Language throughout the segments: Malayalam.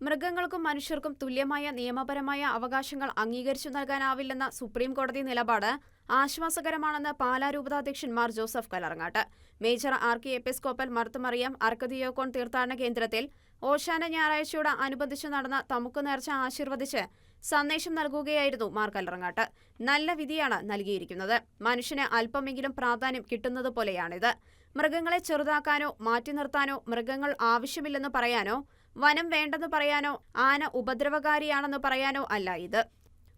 മൃഗങ്ങൾക്കും മനുഷ്യർക്കും തുല്യമായ നിയമപരമായ അവകാശങ്ങൾ അംഗീകരിച്ചു നൽകാനാവില്ലെന്ന സുപ്രീം കോടതി നിലപാട് ആശ്വാസകരമാണെന്ന് Pala രൂപതാധ്യക്ഷൻ Mar Joseph Kallarangatt. Major archiepiscopal Marthmariam archdeacon തീർത്ഥാടന കേന്ദ്രത്തിൽ ഓശാന ഞായറാഴ്ചയോട് അനുബന്ധിച്ച് നടന്ന തമുക്ക് നേർച്ച ആശീർവദിച്ച് സന്ദേശം നൽകുകയായിരുന്നു മാർ കല്ലറങ്ങാട്ട് നല്ല വിധിയാണ് നൽകിയിരിക്കുന്നത്. മനുഷ്യന് അല്പമെങ്കിലും പ്രാധാന്യം കിട്ടുന്നത് പോലെയാണിത്. മൃഗങ്ങളെ ചെറുതാക്കാനോ മാറ്റി നിർത്താനോ മൃഗങ്ങൾ ആവശ്യമില്ലെന്ന് പറയാനോ വനം വേണ്ടെന്ന് പറയാനോ ആന ഉപദ്രവകാരിയാണെന്ന് പറയാനോ അല്ല ഇത്.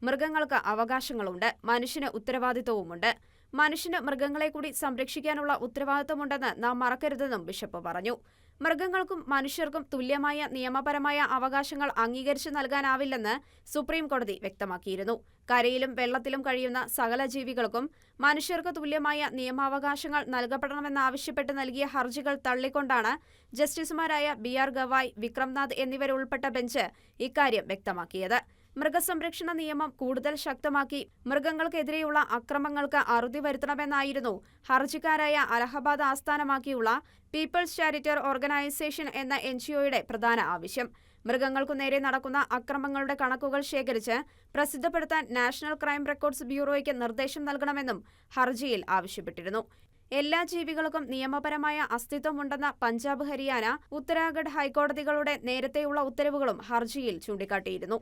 മൃഗങ്ങൾക്ക് അവകാശങ്ങളുണ്ട് മനുഷ്യന് ഉത്തരവാദിത്വവുമുണ്ട്. മനുഷ്യന് മൃഗങ്ങളെ കൂടി സംരക്ഷിക്കാനുള്ള ഉത്തരവാദിത്വമുണ്ടെന്ന് നാം മറക്കരുതെന്നും ബിഷപ്പ് പറഞ്ഞു. മൃഗങ്ങൾക്കും മനുഷ്യർക്കും തുല്യമായ നിയമപരമായ അവകാശങ്ങൾ അംഗീകരിച്ചു നൽകാനാവില്ലെന്ന് സുപ്രീം കോടതി വ്യക്തമാക്കിയിരുന്നു. കരയിലും വെള്ളത്തിലും കഴിയുന്ന സകല ജീവികൾക്കും മനുഷ്യർക്ക് തുല്യമായ നിയമാവകാശങ്ങൾ നൽകപ്പെടണമെന്നാവശ്യപ്പെട്ട് നൽകിയ ഹർജികൾ തള്ളിക്കൊണ്ടാണ് ജസ്റ്റിസുമാരായ ബി ആർ ഗവായ് വിക്രംനാഥ് എന്നിവരുൾപ്പെട്ട ബെഞ്ച് ഇക്കാര്യം വ്യക്തമാക്കിയത്. മൃഗസംരക്ഷണ നിയമം കൂടുതൽ ശക്തമാക്കി മൃഗങ്ങൾക്കെതിരെയുള്ള അക്രമങ്ങൾക്ക് അറുതി വരുത്തണമെന്നായിരുന്നു ഹർജിക്കാരായ അലഹബാദ് ആസ്ഥാനമാക്കിയുള്ള പീപ്പിൾസ് ചാരിറ്റർ ഓർഗനൈസേഷൻ എന്ന എൻ എൻജിഒയുടെ പ്രധാന ആവശ്യം. മൃഗങ്ങൾക്കു നേരെ നടക്കുന്ന അക്രമങ്ങളുടെ കണക്കുകൾ ശേഖരിച്ച് പ്രസിദ്ധപ്പെടുത്താൻ നാഷണൽ ക്രൈം റെക്കോർഡ്സ് ബ്യൂറോയ്ക്ക് നിർദ്ദേശം നൽകണമെന്നും ഹർജിയിൽ ആവശ്യപ്പെട്ടിരുന്നു. എല്ലാ ജീവികൾക്കും നിയമപരമായ അസ്തിത്വമുണ്ടെന്ന പഞ്ചാബ് ഹരിയാന ഉത്തരാഖണ്ഡ് ഹൈക്കോടതികളുടെ നേരത്തെയുള്ള ഉത്തരവുകളും ഹർജിയിൽ ചൂണ്ടിക്കാട്ടിയിരുന്നു.